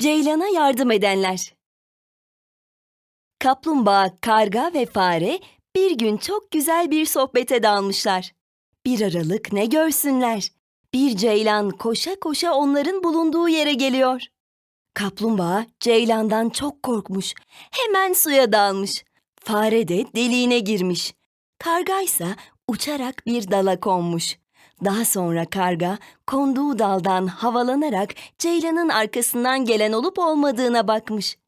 Ceylan'a yardım edenler. Kaplumbağa, karga ve fare bir gün çok güzel bir sohbete dalmışlar. Bir aralık ne görsünler. Bir ceylan koşa koşa onların bulunduğu yere geliyor. Kaplumbağa ceylandan çok korkmuş. Hemen suya dalmış. Fare de deliğine girmiş. Karga ise uçarak bir dala konmuş. Daha sonra karga konduğu daldan havalanarak ceylanın arkasından gelen olup olmadığına bakmış.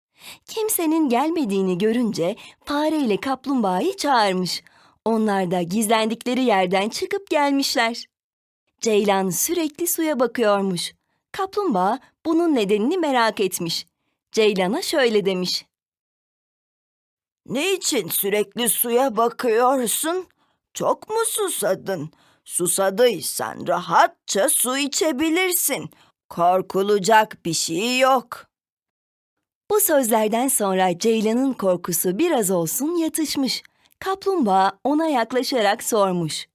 Kimsenin gelmediğini görünce fare ile kaplumbağayı çağırmış. Onlar da gizlendikleri yerden çıkıp gelmişler. Ceylan sürekli suya bakıyormuş. Kaplumbağa bunun nedenini merak etmiş. Ceylan'a şöyle demiş. Niçin sürekli suya bakıyorsun? Çok mu susadın? Susadıysan rahatça su içebilirsin. Korkulacak bir şey yok. Bu sözlerden sonra Ceylan'ın korkusu biraz olsun yatışmış. Kaplumbağa ona yaklaşarak sormuş.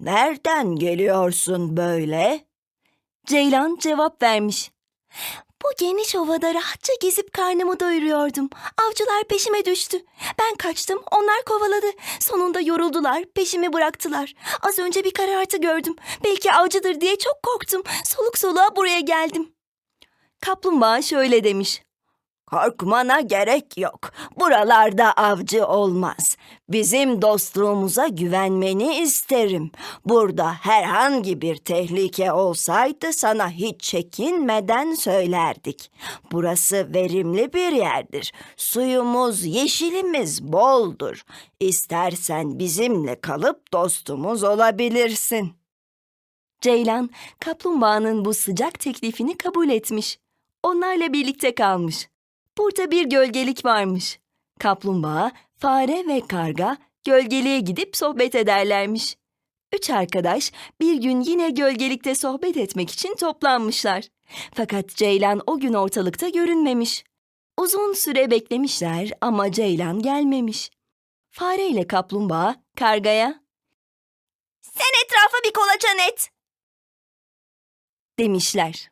Nereden geliyorsun böyle? Ceylan cevap vermiş. Bu geniş ovada rahatça gezip karnımı doyuruyordum. Avcılar peşime düştü. Ben kaçtım, onlar kovaladı. Sonunda yoruldular, peşimi bıraktılar. Az önce bir karartı gördüm. Belki avcıdır diye çok korktum. Soluk soluğa buraya geldim. Kaplumbağa şöyle demiş. Korkmana gerek yok. Buralarda avcı olmaz. Bizim dostluğumuza güvenmeni isterim. Burada herhangi bir tehlike olsaydı sana hiç çekinmeden söylerdik. Burası verimli bir yerdir. Suyumuz, yeşilimiz boldur. İstersen bizimle kalıp dostumuz olabilirsin. Ceylan, kaplumbağanın bu sıcak teklifini kabul etmiş. Onlarla birlikte kalmış. Burada bir gölgelik varmış. Kaplumbağa, fare ve karga gölgeliğe gidip sohbet ederlermiş. Üç arkadaş bir gün yine gölgelikte sohbet etmek için toplanmışlar. Fakat Ceylan o gün ortalıkta görünmemiş. Uzun süre beklemişler ama Ceylan gelmemiş. Fare ile kaplumbağa kargaya Sen etrafa bir kolaçan et. demişler.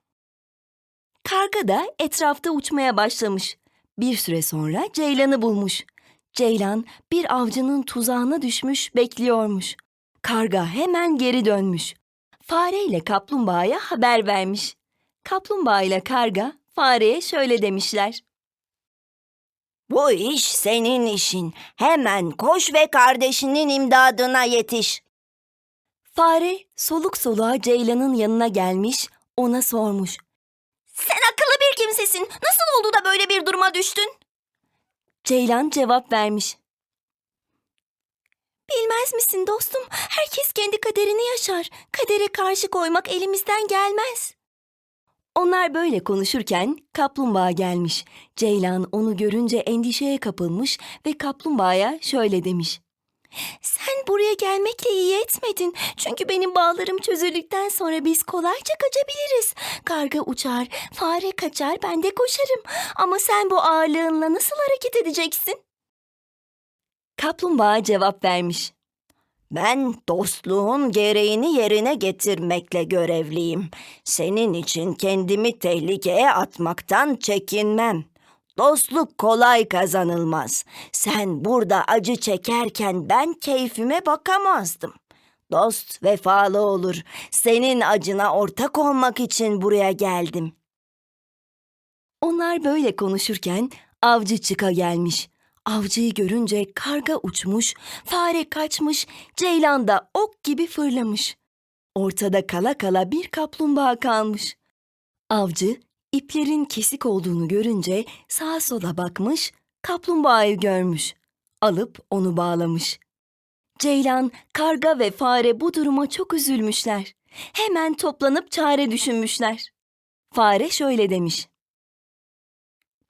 Karga da etrafta uçmaya başlamış. Bir süre sonra Ceylan'ı bulmuş. Ceylan bir avcının tuzağına düşmüş bekliyormuş. Karga hemen geri dönmüş. Fare ile kaplumbağaya haber vermiş. Kaplumbağa ile karga fareye şöyle demişler. Bu iş senin işin. Hemen koş ve kardeşinin imdadına yetiş. Fare soluk soluğa Ceylan'ın yanına gelmiş, ona sormuş. Akıllı bir kimsesin. Nasıl oldu da böyle bir duruma düştün? Ceylan cevap vermiş. Bilmez misin dostum? Herkes kendi kaderini yaşar. Kadere karşı koymak elimizden gelmez. Onlar böyle konuşurken kaplumbağa gelmiş. Ceylan onu görünce endişeye kapılmış ve kaplumbağaya şöyle demiş. Sen buraya gelmekle iyi etmedin. Çünkü benim bağlarım çözüldükten sonra biz kolayca kaçabiliriz. Karga uçar, fare kaçar, ben de koşarım. Ama sen bu ağırlığınla nasıl hareket edeceksin? Kaplumbağa cevap vermiş. Ben dostluğun gereğini yerine getirmekle görevliyim. Senin için kendimi tehlikeye atmaktan çekinmem. Dostluk kolay kazanılmaz. Sen burada acı çekerken ben keyfime bakamazdım. Dost vefalı olur. Senin acına ortak olmak için buraya geldim. Onlar böyle konuşurken avcı çıka gelmiş. Avcıyı görünce karga uçmuş, fare kaçmış, ceylan da ok gibi fırlamış. Ortada kala kala bir kaplumbağa kalmış. Avcı iplerin kesik olduğunu görünce sağa sola bakmış, kaplumbağayı görmüş. Alıp onu bağlamış. Ceylan, karga ve fare bu duruma çok üzülmüşler. Hemen toplanıp çare düşünmüşler. Fare şöyle demiş.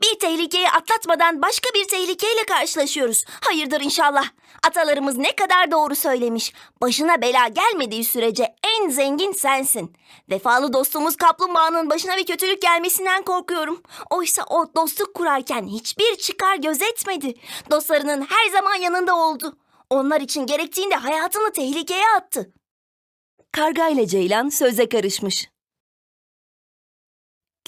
Bir tehlikeyi atlatmadan başka bir tehlikeyle karşılaşıyoruz. Hayırdır inşallah. Atalarımız ne kadar doğru söylemiş. Başına bela gelmediği sürece en zengin sensin. Vefalı dostumuz kaplumbağanın başına bir kötülük gelmesinden korkuyorum. Oysa o dostluk kurarken hiçbir çıkar gözetmedi. Dostlarının her zaman yanında oldu. Onlar için gerektiğinde hayatını tehlikeye attı. Karga ile Ceylan söze karışmış.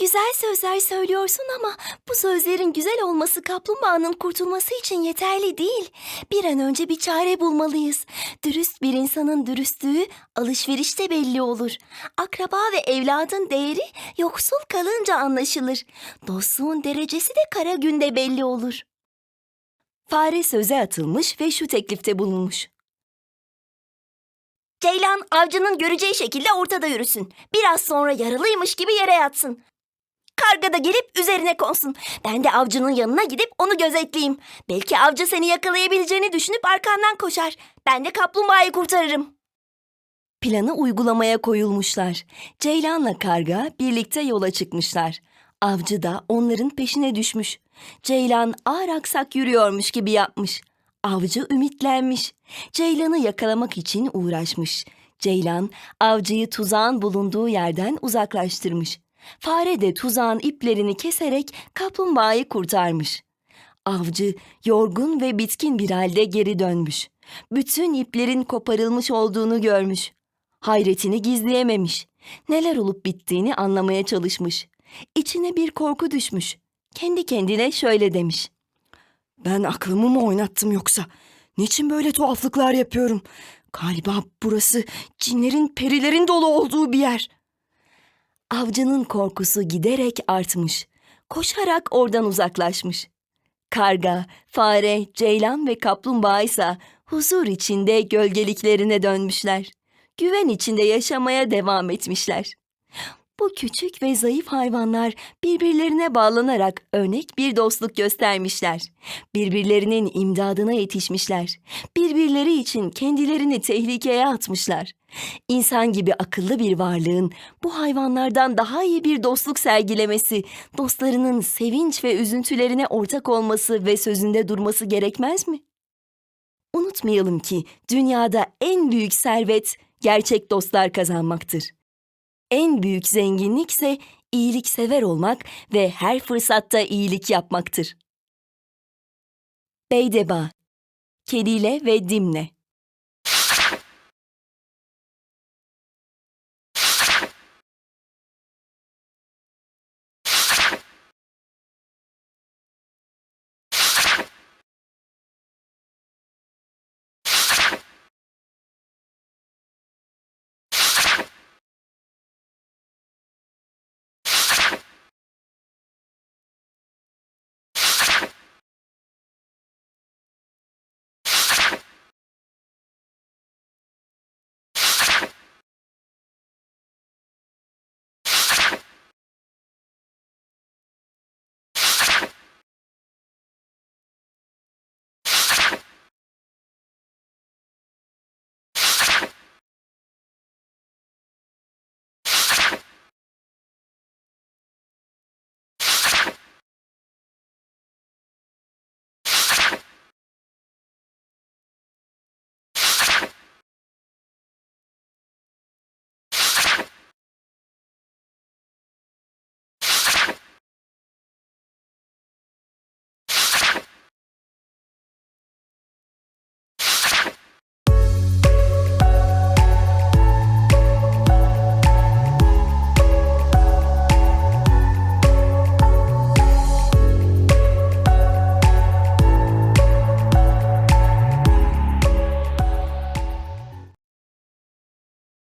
Güzel sözler söylüyorsun ama bu sözlerin güzel olması kaplumbağanın kurtulması için yeterli değil. Bir an önce bir çare bulmalıyız. Dürüst bir insanın dürüstlüğü alışverişte belli olur. Akraba ve evladın değeri yoksul kalınca anlaşılır. Dostluğun derecesi de kara günde belli olur. Fare söze atılmış ve şu teklifte bulunmuş. Ceylan avcının göreceği şekilde ortada yürüsün. Biraz sonra yaralıymış gibi yere yatsın. Karga da gelip üzerine konsun. Ben de avcının yanına gidip onu gözetleyeyim. Belki avcı seni yakalayabileceğini düşünüp arkandan koşar. Ben de kaplumbağayı kurtarırım. Planı uygulamaya koyulmuşlar. Ceylan'la karga birlikte yola çıkmışlar. Avcı da onların peşine düşmüş. Ceylan ağır aksak yürüyormuş gibi yapmış. Avcı ümitlenmiş. Ceylan'ı yakalamak için uğraşmış. Ceylan avcıyı tuzağın bulunduğu yerden uzaklaştırmış. Fare de tuzağın iplerini keserek kaplumbağayı kurtarmış. Avcı yorgun ve bitkin bir halde geri dönmüş. Bütün iplerin koparılmış olduğunu görmüş. Hayretini gizleyememiş. Neler olup bittiğini anlamaya çalışmış. İçine bir korku düşmüş. Kendi kendine şöyle demiş. Ben aklımı mı oynattım yoksa? Niçin böyle tuhaflıklar yapıyorum? Galiba burası cinlerin, perilerin dolu olduğu bir yer. Avcının korkusu giderek artmış. Koşarak oradan uzaklaşmış. Karga, fare, ceylan ve kaplumbağa ise huzur içinde gölgeliklerine dönmüşler. Güven içinde yaşamaya devam etmişler. Bu küçük ve zayıf hayvanlar birbirlerine bağlanarak örnek bir dostluk göstermişler. Birbirlerinin imdadına yetişmişler. Birbirleri için kendilerini tehlikeye atmışlar. İnsan gibi akıllı bir varlığın bu hayvanlardan daha iyi bir dostluk sergilemesi, dostlarının sevinç ve üzüntülerine ortak olması ve sözünde durması gerekmez mi? Unutmayalım ki dünyada en büyük servet gerçek dostlar kazanmaktır. En büyük zenginlik ise iyiliksever olmak ve her fırsatta iyilik yapmaktır. Beydeba Kediyle ve Dimle